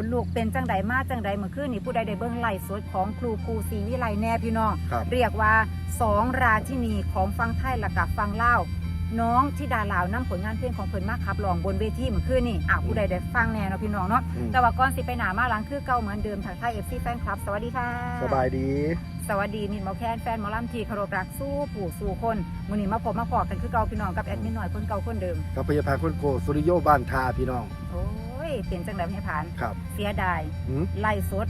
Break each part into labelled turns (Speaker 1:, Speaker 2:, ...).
Speaker 1: คุณลูกเป็นจังใดมาจังใดเมื่อคืนนี่ผู้ใดได้เบิ่งไล่สดของครูครูศรีวิไลแน่พี่น้อง
Speaker 2: ครับ
Speaker 1: เรียกว่าสองราชินีของฟังไทยและกับฟังเล่าวน้องที่ดาลาวนํผลงานเพลงของเพิ่นมาขับร้องบนเวทีเมื่อคืนนี่อ้าวผู้ใดได้ฟังแน่เนาะพี่น้องเนาะ
Speaker 2: อืม
Speaker 1: แต่ว่าก่อนสิไปหนามาหลังคือเก่าเหมือนเดิมทางไทย FC แฟนคลับ สวัสดีค่ะ
Speaker 2: สบายดี
Speaker 1: สวัสดีมินหมอแคนแฟนหมอลำทีเคารพรักสู้ผู้สู้คนมื้อนี้มาพบมาพอกันคือเก่าพี่น้องกับแอดมินหน่อยคนเก่าคนเดิม
Speaker 2: กับพยาพาคนโกสุริโยบ้านทาพี่น้อง
Speaker 1: โอ้ ยเป็นจังไดให้ผ่าน
Speaker 2: ครับ
Speaker 1: เสียดาย
Speaker 2: อืม
Speaker 1: ไล่สด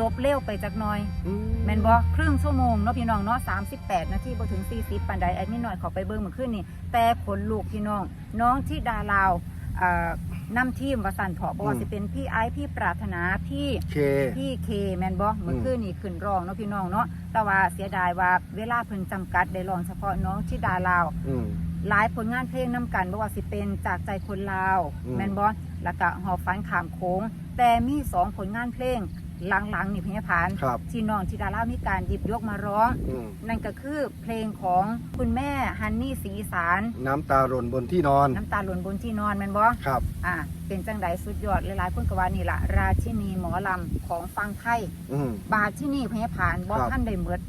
Speaker 1: จบเร็วไปจักหน่อย
Speaker 2: อื
Speaker 1: แม่นบ่ครึ่งชั่วโมงเนาะพี่น้องเนาะ38 นาทีบ่ถึง 40ปานใดแอดมินหน่อยขอไปเบิ่งเมื่อคืนนี่แต่ขนลูกพี่น้อง น้องที่ดาลาวอ่านำทีมวาสันเถาะบ่ว่าสิเป็นพี่ไอซ์พี่ปรารถนาพี่
Speaker 2: เค
Speaker 1: พี่เคแมนบอเมื่อคืนนี่ขึ้นร้องเนาะพี่น้องเนาะแต่ว่าเสียดายว่าเวลาเพิ่นจำกัดได้ร้องเฉพาะน้องที่ดาลาว
Speaker 2: อืม
Speaker 1: หลายผลงานเพลงนํกันบ่ว่าสิเป็นจากใจคนลาว
Speaker 2: อืม
Speaker 1: แมนบอ แล้วก็หอบฝันขามโค้ง แต่มีสองผลงานเพลงหลังๆนี่พี่พาน
Speaker 2: ครับ
Speaker 1: ที่น้องที่ดาลาวมีการหยิบยกมาร้อง
Speaker 2: อืม
Speaker 1: นั่นก็คือเพลงของคุณแม่ฮันนี่ศรีอีสาร
Speaker 2: น้ำตาหล่นบนที่นอน
Speaker 1: น้ำตาหล่นบนที่นอนแมนบอ
Speaker 2: ครับ
Speaker 1: อ่าเป็นจังใดสุดยอดหลายๆคนก็ว่านี่ล่ะราชินีหมอลำของฟังไทย
Speaker 2: อืม
Speaker 1: บาทที่นี่พยาผานบอ
Speaker 2: ครับ
Speaker 1: ท่านได้เมิด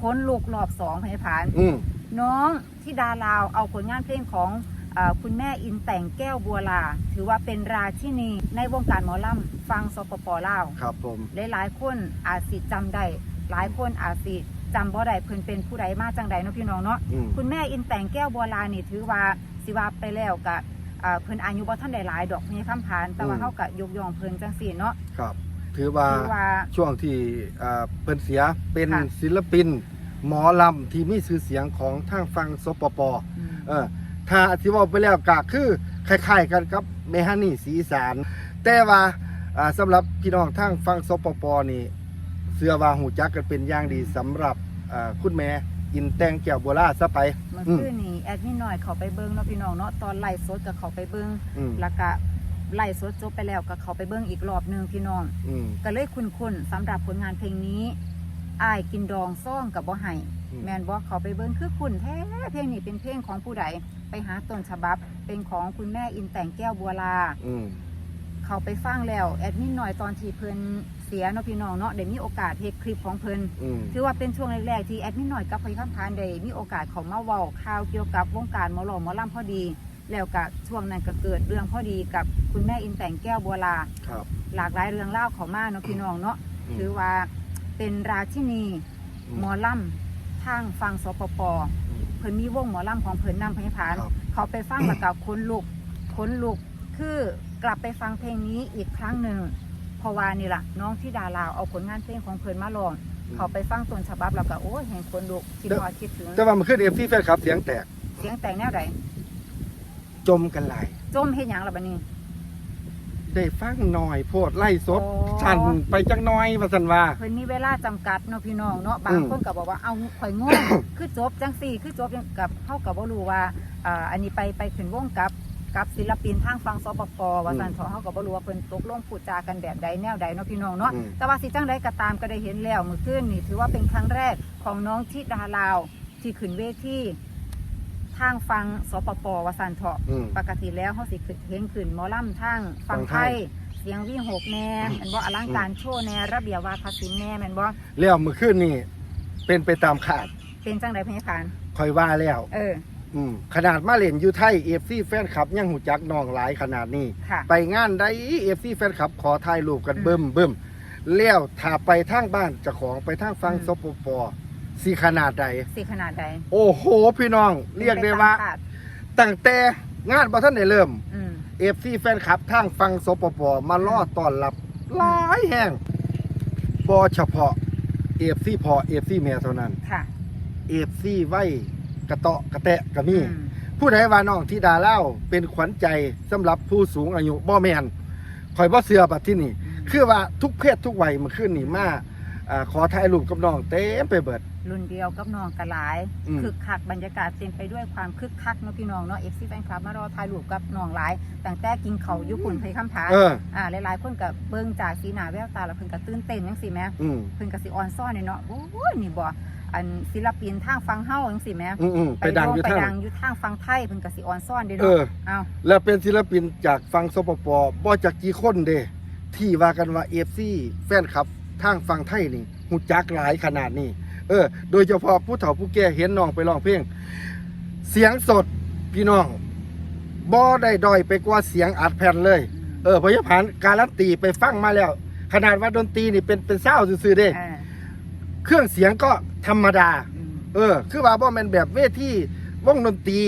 Speaker 1: ค้นลูกรอบสองพยาผาน
Speaker 2: อืม
Speaker 1: น้องที่ดาลาวเอาผลงานเพลงของเออ คุณแม่อินแต่งแก้วบัวลา ถือว่าเป็นราชินีในวงการหมอลำฟังสปปลาว
Speaker 2: ครับผม
Speaker 1: หลายๆคนอาจสิจำได้หลายคนอาจสิจำบ่ได้เพิ่นเป็นผู้ใดมาจังใดเนาะพี่น้องเนาะ
Speaker 2: อืม
Speaker 1: คุณแม่อินแต่งแก้วบัวลานี่ถือว่าสิว่าไปแล้วกะเอ่อเพิ่นอายุบ่ทันได้หลายดอกมีคำพาน แต่ว่า
Speaker 2: อืม
Speaker 1: เฮาก็ยกย่องเพิ่นจังซี่เนาะ
Speaker 2: ครับ ถือว่า
Speaker 1: ถือว่า
Speaker 2: ช่วงที่อ่าเพิ่นเสียเป็น
Speaker 1: ค่ะ
Speaker 2: ศิลปิน หมอลำที่มีชื่อเสียงของทางฟังสปป
Speaker 1: อืม
Speaker 2: เออ ถ้าที่เว่าไปแล้วก็คือคล้ายๆกันกับเมฮานี่สีอีสาน แต่ว่าอ่าสำหรับพี่น้องทางฟังสปปนี่เสื้อว่าหูจักกันเป็นอย่างดีสำหรับอ่าคุณแม่อินแตงแก้วบัวลาซะไป
Speaker 1: เมื่อ
Speaker 2: อืม
Speaker 1: คืนนี้แอดมินหน่อยเขาไปเบิ้งเนาะพี่น้องเนาะตอนไล่สดกับเขาไปเบิ้ง
Speaker 2: อืม
Speaker 1: แล้วก็ไล่สดจบไปแล้วก็เขาไปเบิ้งอีกรอบหนึงพี่น้อง
Speaker 2: อืม
Speaker 1: ก็เลยคุ้นๆสำหรับผลงานเพลงนี้อายกินดองซ่องกับบ่ไห้
Speaker 2: อืม
Speaker 1: แมนบอกเขาไปเบิ้งคือคุณแท้เพลงนี้เป็นเพลงของผู้ใด ไปหาต้นฉบับเป็นของคุณแม่อินแต่งแก้วบัวลา
Speaker 2: อืม
Speaker 1: เขาไปฟังแล้วแอดมินหน่อยตอนที่เพิ่นเสียเนาะพี่น้องเนาะได้มีโอกาสเฮ็ดคลิปของเพิ่น
Speaker 2: อืม
Speaker 1: ถือว่าเป็นช่วงแรกๆที่แอดมินหน่อยกับพยคำพานได้มีโอกาสเขามาเว้าข่าวเกี่ยวกับวงการหมอหลอมหมอลำพอดี แล้วก็ช่วงนั้นก็เกิดเรื่องพอดีกับคุณแม่อินแต่งแก้วบัวลา
Speaker 2: ครับ
Speaker 1: หลากหลายเรื่องเล่าวเขามาเนาะพี่น้องเนาะ
Speaker 2: อืม
Speaker 1: ถือว่าเป็นราชินี
Speaker 2: อืม
Speaker 1: หมอลำทางฟังสปปเพิ่นมีวงหมอลำของเพิ่นนำพยพาน
Speaker 2: ครับ
Speaker 1: เขาไปฟังแล้วก็ค้นลุกค้นลุกคือกลับไปฟังเพลงนี้อีกครั้งหนึ่งเพราะว่านี่ล่ะน้องที่ดาลาวเอาผลงานเพลงของเพิ่นมาลอง เขาไปฟังต้นฉบับแล้วก็โอ้ยเห็นคนลุกคิดว่าคิดถึง
Speaker 2: แต่ว่ามันขึ้นเอฟซีแฟนคลับเสียงแตก
Speaker 1: เสียงแต่งแนวใด
Speaker 2: จมกันหลาย
Speaker 1: จมเฮ็ดหยังล่ะบัดนี้
Speaker 2: ได้ฟังหน่อยโพดไล่สด
Speaker 1: โอ้
Speaker 2: ชันไปจังน้อยว่าสันว่า
Speaker 1: เพิ่นมีเวลาจำกัดเนาะพี่น้องเนาะบาง
Speaker 2: อืม
Speaker 1: คนก็บอกว่าเอาข่อยง่วง คือจบจังสี่คือจบจังกับเฮาก็บ่รู้ว่าอ่าอันนี้ไปไปขึ้นวงกับกับศิลปินทางฟังสปปว่าซั่นเถาะเฮาก็บ่รู้ว่าเพิ่นตกลงพูดจากันแบบใดแนวใดเนาะพี่น้องเนาะ
Speaker 2: อืม
Speaker 1: แต่ว่าสิจังใดก็ตามก็ได้เห็นแล้วเมื่อคืนนี่ถือว่าเป็นครั้งแรกของน้องทิดาลาวที่ขึ้นเวที ทางฟังสปปว่าซั่นเถาะ
Speaker 2: อืม
Speaker 1: ปกติแล้วเขาสิขึ้นเห็นขึ้นหมอลำทางฟังไทยเสียงวิ่งหกแน่แมันบ่อลังการโชว์แน่ระเบียบวาทศิลป์แน่แมันบ่
Speaker 2: แล้วเมื่อคืนนี่เป็นไปตามขาด
Speaker 1: เป็นจังไดพยาพาน
Speaker 2: คอยว่าแล้ว
Speaker 1: เออ
Speaker 2: อืมขนาดมาเล่นอยู่ไทยเอฟซีแฟนคลับยังหูจักน้องหลายขนาดนี้
Speaker 1: ค่ะ
Speaker 2: ไปงานได้เอฟซีแฟนคลับ ขอถ่ายรูปกัน
Speaker 1: อืม
Speaker 2: เบิ่มเบิ่มแล้วถ้าไปทางบ้านเจ้าของไปทางฟัง
Speaker 1: อืม
Speaker 2: สปป สีขนาดใด
Speaker 1: สิขนาดใด
Speaker 2: โอ้โห พี่น้อง เรียกได้ว่า
Speaker 1: เป็นปตมคด
Speaker 2: ตั้งแต่งานบ่ทันได้เริ่ม
Speaker 1: อืม
Speaker 2: เอฟซีแฟนคลับทางฟังสปปมาล่อต้อนรับหลายแห่งบ่เฉพาะเอฟซีพอเอฟซีแม่เท่านั้น
Speaker 1: ค่ะ
Speaker 2: เอฟซีไว้กระเตาะกระแตะก็มี
Speaker 1: อืม
Speaker 2: ผู้ใดว่าน้องที่ดาเล่าเป็นขวัญใจสำหรับผู้สูงอายุบ่แมนคอยบ่เสือบัดที่นี่ คือว่าทุกเพศทุกวัยมันขึ้นนี่มาอ่าขอถ่ายรูปกับน้องเต็มไปเบิด
Speaker 1: รุ่นเดียวกับน้องกะหลาย
Speaker 2: อืม
Speaker 1: คึกคักบรรยากาศเต็มไปด้วยความคึกคักเนาะพี่น้องเนาะ FC แฟนคลับมารอถ่ายรูปกับน้องหลายตั้งแต่กินเขาวอยู่ปุ่นเพยคำผาน
Speaker 2: เออ
Speaker 1: อ่าหลายๆคนก็เบิ่งจากสีหน้าแววตาแล้วเพิ่นก็ตื่นเต้นจังซี่แหม
Speaker 2: อืม
Speaker 1: เพิ่นก็สิออนซ่อนเนี่ยเนาะโอ้ยนี่บ่อันศิลปินทางฟังเฮาจังซี่แหม
Speaker 2: อืมอืมไปดังอยู่
Speaker 1: ไป
Speaker 2: ทาง
Speaker 1: ดังอยู่ทางฟังไทยเพิ่นก็สิออนซ่อนเด้
Speaker 2: เอ
Speaker 1: เนาะ
Speaker 2: อ
Speaker 1: เอา
Speaker 2: แล้วเป็นศิลปินจากฟังสปปบ่จากกี่คนเด้ที่ว่ากันว่า FC แฟนคลับทางฝั่งไทยนี่หูจักหลายขนาดนี้ เออ โดยเฉพาะผู้เฒ่าผู้แก่เห็นน้องไปร้องเพลง เสียงสดพี่น้องบ่ได้ด้อยไปกว่าเสียงอัดแผ่นเลย เออพยาผานการันตีไปฟังมาแล้ว ขนาดว่าดนตรีนี่เป็นเป็นเศร้าซื่อๆเด้
Speaker 1: อ่า
Speaker 2: เครื่องเสียงก็ธรรมดา
Speaker 1: อืม
Speaker 2: เออ คือว่าบ่แม่นแบบเวทีวงดนตรี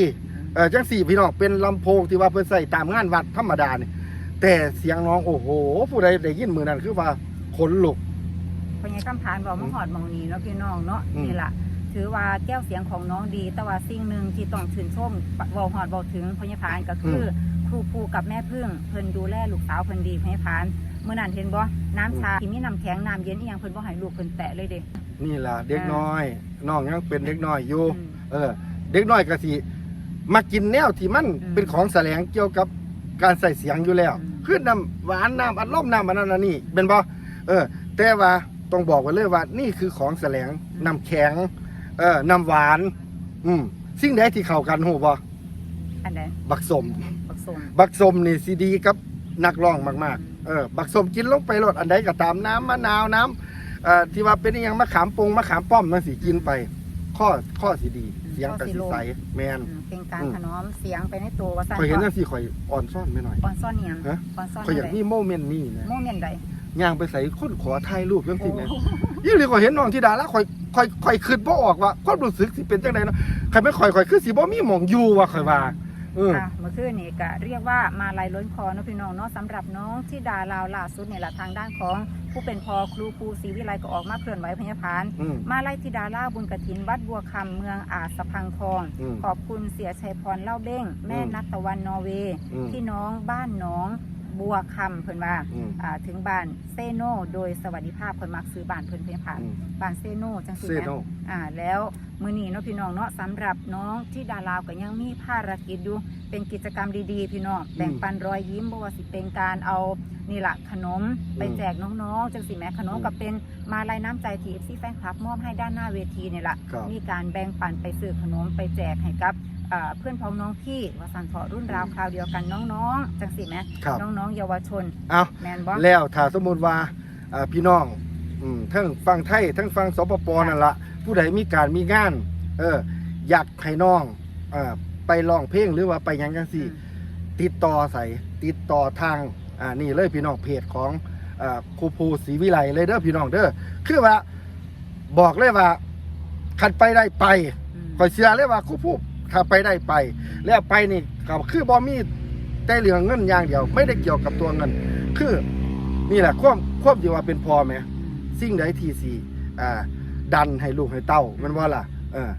Speaker 2: เออจังสี่พี่น้องเป็นลำโพงที่ว่าเพิ่นใส่ตามงานวัดธรรมดานี่แต่เสียงน้องโอ้โห ผู้ใดได้ยินมือนั้นคือว่าขนลุก
Speaker 1: พญายคำพานบอกมาหอดหมองนี้เนาะพี่น้องเนาะนี่ล่ะถือว่าแก้วเสียงของน้องดี แต่ว่าสิ่งหนึ่งที่ต้องชื่นชมเวอหอดเวอถึงพญาพานก็คือครูภูกับแม่พึ่งเพิ่นดูแลลูกสาวเพิ่นดีพญาพานเมื่อนั้นเห็นบ่น้ำชาที่มีน้ำแข็งน้ำเย็นอีหยังเพิ่นบ่ให้ลูกเพิ่นแตะเลยเด้
Speaker 2: นี่ล่ะเด็กน้อยน้องยังเป็นเด็กน้อยอยู่เออ เด็กน้อยก็สิมากินแนวที่มันเป็นของแสลงเกี่ยวกับการใส่เสียงอยู่แล้ว
Speaker 1: อืม
Speaker 2: คือน้ำหวานน้ำอัดลมน้ำอันนั้นอันนี้เป็นบ่เออ แต่ว่า ต้องบอกไว้เลยว่า นี่คือของแสลงน้ำแข็ง เออน้ำหวาน อืมสิ่งใดที่เข้ากันหูบ่
Speaker 1: อันใด
Speaker 2: บักสม
Speaker 1: บักสม
Speaker 2: บักสมนี่ซีดีกับนักร้องมากๆ เออ บักสมกินลงไปรดอันใดก็ตามน้ำมะนาวน้ำเอ่อที่ว่าเป็นอหยังมะขามปงมะขามป้อมนั่นสิกินไป ข้อข้อสีดี เสียงกระสีใสแมน
Speaker 1: อืมเป็นการ
Speaker 2: อืม
Speaker 1: ถนอมเสียงไปในตัวว่าซั่น
Speaker 2: ข่อยเห็นจังสิข่อยอ่อนซ่อนไม่หน่อย
Speaker 1: ออนซ่อนเนียง
Speaker 2: ฮะ
Speaker 1: ออนซ่อน
Speaker 2: ข่อยอยาก
Speaker 1: ใด
Speaker 2: มีโมเมนต์นี้นะ
Speaker 1: โมเมนต์ใด
Speaker 2: ย่างไปใส่คนขอถ่ายรูปจังสิแหม
Speaker 1: โอ้
Speaker 2: ยี่หรือข่อยเห็นน้องที่ดาแล้วข่อยข่อยข่อยคิดบ่ออกว่าความรู้สึกสิเป็นจังไดเนาะข่อยไม่ข่อยข่อยคือสิบ่มีหม่องอยู่ว่าข่อยว่าเออ
Speaker 1: ค่ะเมื่อคืนนี่ก็เรียกว่ามาลายล้นคอเนาะพี่น้องเนาะสำหรับน้องที่ดาลาวล่าสุดเนี่ยแหละทางด้านของผู้เป็นพอครูครูศรีวิไลก็ออกมาเคลื่อนไหวพญาพาน
Speaker 2: อืม
Speaker 1: มาไล่ธิดาล่าบุญกฐินวัดบัวคำเมืองอาจสะพังทอง
Speaker 2: อืม
Speaker 1: ขอบคุณเสียชัยพรเล่าเบ้ง แม่
Speaker 2: อืม
Speaker 1: นัตตะวันนอร์เวย์
Speaker 2: อืม
Speaker 1: พี่น้องบ้านหน้อง บัวคำเพิ่นว่า
Speaker 2: อืม
Speaker 1: อ่าถึงบ้านเซโนโดยสวัสดิภาพเพิ่นมักซื้อบ้านเพิ่นพญาพาน
Speaker 2: อืม
Speaker 1: บ้านเซโนจังสิ
Speaker 2: เซ
Speaker 1: แม่
Speaker 2: โน
Speaker 1: อ่าแล้วมือนี้เนาะพี่น้องเนาะสำหรับน้องที่ดาลาวก็ยังมีภารกิจอยู่เป็นกิจกรรมดีๆ พี่น้องแบ่งปันรอยยิ้มบ่ว่าสิเป็นการเอานี่ละขนมไปแจกน้องๆจังสิแม่ขนม
Speaker 2: อืม
Speaker 1: ก็เป็นมาลายน้ำใจที่ FC แฟนคลับมอบให้ด้านหน้าเวทีนี่ละ
Speaker 2: ครับ
Speaker 1: มีการแบ่งปันไปซื้อขนมไปแจกให้กับอ่า เพื่อนพ้องน้องพี่ว่าสันเถาะรุ่นราวคราวเดียวกันน้องๆจังสิแม่
Speaker 2: ครับ
Speaker 1: น้องๆเยาวชน
Speaker 2: เอา
Speaker 1: แมนบ่
Speaker 2: แล้วถ้าสมมุติว่าอ่าพี่น้องอืมทั้งฟังไทยทั้งฟังสปปนั่นละผู้ใดมีการมีงานเอออยากให้น้องเออไปร้องเพลงหรือว่าไปหยังกันสิ
Speaker 1: อืม
Speaker 2: ติดต่อใส่ติดต่อทางอ่านี่เลยพี่น้องเพจของอ่าครูภูศรีวิไลเลยเด้อพี่น้องเด้อคือว่าบอกเลยว่าคันไปได้ไป
Speaker 1: อืม
Speaker 2: คอยเชื่อเลยว่าครูภู ถ้าไปได้ไป แล้วไปนี่ก็คือบอมีแต่เรื่องเงินอย่างเดียว ไม่ได้เกี่ยวกับตัวเงิน คือนี่แหละควบควบที่ว่าเป็นพอไหมสิ่งใดที่สีอ่าดันให้ลูกให้เต้าแมันว่าล่ะเออ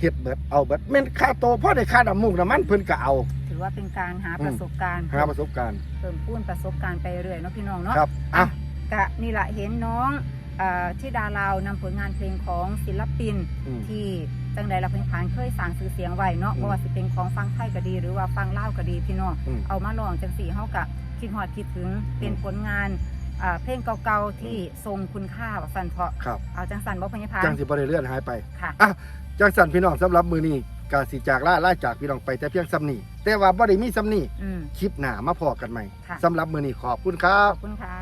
Speaker 2: เฮ็ดเบิดเอาเบิดแม่นค่าโตพ่อได้ค่าดำมูกน้ำมันเพิ่นก็เอา
Speaker 1: ถือว่าเป็นการหา
Speaker 2: อืม
Speaker 1: ประสบการณ์
Speaker 2: หาประสบการณ์
Speaker 1: เพิ่มพูนประสบการณ์ไปเรื่อยเนาะพี่น้องเนาะ
Speaker 2: ครับอะ
Speaker 1: กะนี่แหละเห็นน้องเออที่ดาราวนำผลงานเพลงของศิลปิน
Speaker 2: อืม
Speaker 1: ที่ จังใดเราเพิ่งผ่านเคยสั่งซื้อเสียงไว้เนาะ
Speaker 2: อืม
Speaker 1: บ่ว่าสิเป็นของฟังไทยก็ดี หรือว่าฟังเล่าวก็ดีพี่น้อง
Speaker 2: อืม
Speaker 1: เอามาลองจังสี่เฮากะคิดฮอดคิดถึงเป็นผลงานอ่าเพลงเก่าๆที่ทรงคุณค่าว่าสั่นเถาะ
Speaker 2: ครับ
Speaker 1: เอาจังสันบ่พญาพาน
Speaker 2: จังสิบ่ได้เลื่อนหายไป
Speaker 1: ค่ะ
Speaker 2: อะจังสันพี่น้องสำหรับมือนี้กาสิจากล่าล่าจากพี่น้องไปแต่เพียงซ้ำนี้แต่ว่าบ่ได้มีซ้ำนี้
Speaker 1: อืม
Speaker 2: คลิปหน้ามาพอกันใหม่
Speaker 1: ค่ะ
Speaker 2: สำหรับมือนี้ขอบคุณครั
Speaker 1: ข
Speaker 2: บ
Speaker 1: อบคุณค่ะ